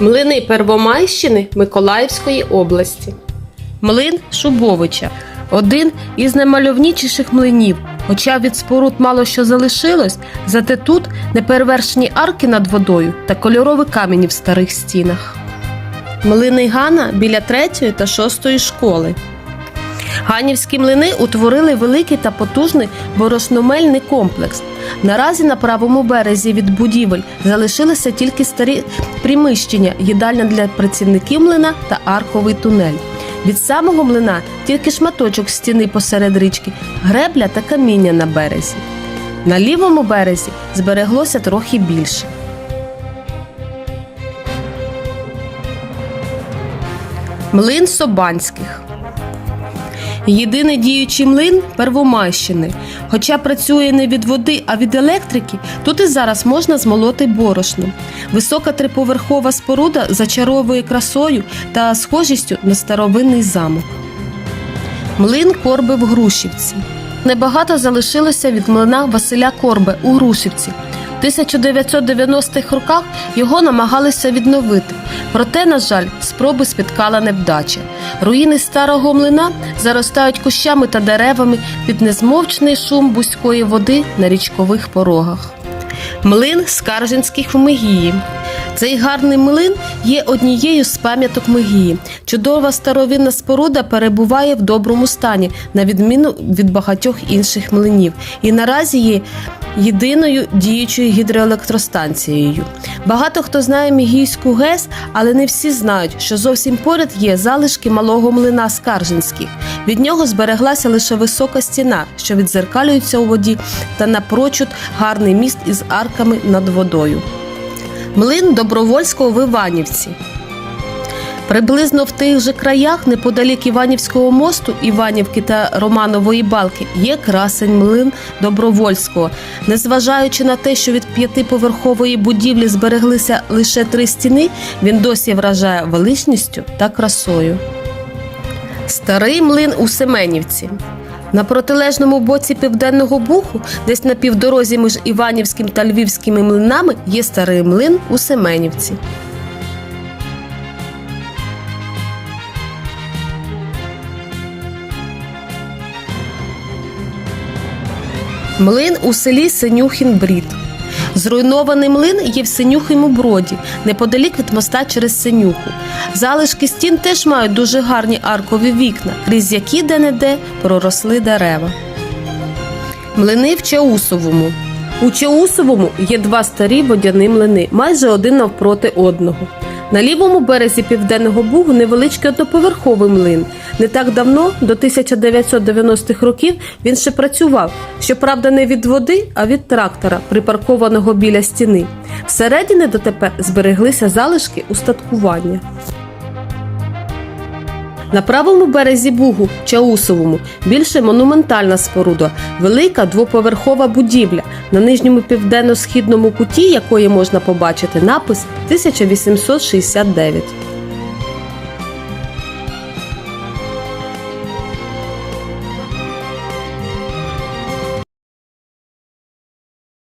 Млини Первомайщини Миколаївської області. Млин Шубовича один із наймальовнічіших млинів. Хоча від споруд мало що залишилось, зате тут неперевершені арки над водою та кольорові камені в старих стінах. Млини Гана біля третьої та шостої школи. Ганівські млини утворили великий та потужний борошномельний комплекс. Наразі на правому березі від будівель залишилися тільки старі приміщення, їдальня для працівників млина та арковий тунель. Від самого млина тільки шматочок стіни посеред річки, гребля та каміння на березі. На лівому березі збереглося трохи більше. Млин Собанських Єдиний діючий млин Первомайщини. Хоча працює не від води, а від електрики, тут і зараз можна змолоти борошно. Висока триповерхова споруда зачаровує красою та схожістю на старовинний замок. Млин Корби в Грушівці. Небагато залишилося від млина Василя Корби у Грушівці. В 1990-х роках його намагалися відновити. Проте, на жаль, спроби спіткала невдача. Руїни старого млина заростають кущами та деревами під незмовчний шум бузької води на річкових порогах. Млин Скаржинських в Мегії. Цей гарний млин є однією з пам'яток Мегії. Чудова старовинна споруда перебуває в доброму стані, на відміну від багатьох інших млинів, і наразі є єдиною діючою гідроелектростанцією. Багато хто знає Мігійську ГЕС, але не всі знають, що зовсім поряд є залишки малого млина Скаржинських. Від нього збереглася лише висока стіна, що відзеркалюється у воді, та напрочуд гарний міст із арками над водою. Млин Добровольського в Іванівці. Приблизно в тих же краях, неподалік Іванівського мосту, Іванівки та Романової балки, є красень млин Добровольського. Незважаючи на те, що від п'ятиповерхової будівлі збереглися лише три стіни, він досі вражає величністю та красою. Старий млин у Семенівці. На протилежному боці південного буху, десь на півдорозі між Іванівським та Львівськими млинами, є старий млин у Семенівці. Млин у селі Синюхін Брід. Зруйнований млин є в Синюхому броді, неподалік від моста через Синюху. Залишки стін теж мають дуже гарні аркові вікна, крізь які де-не-де проросли дерева. Млини в Чаусовому. У Чаусовому є два старі водяні млини, майже один навпроти одного. На лівому березі південного бугу невеличкий одноповерховий млин. Не так давно, до 1990-х років, він ще працював. Щоправда, не від води, а від трактора, припаркованого біля стіни. Всередині дотепер збереглися залишки устаткування. На правому березі Бугу, Чаусовому, більше монументальна споруда, велика двоповерхова будівля, на нижньому південно-східному куті якої можна побачити напис 1869.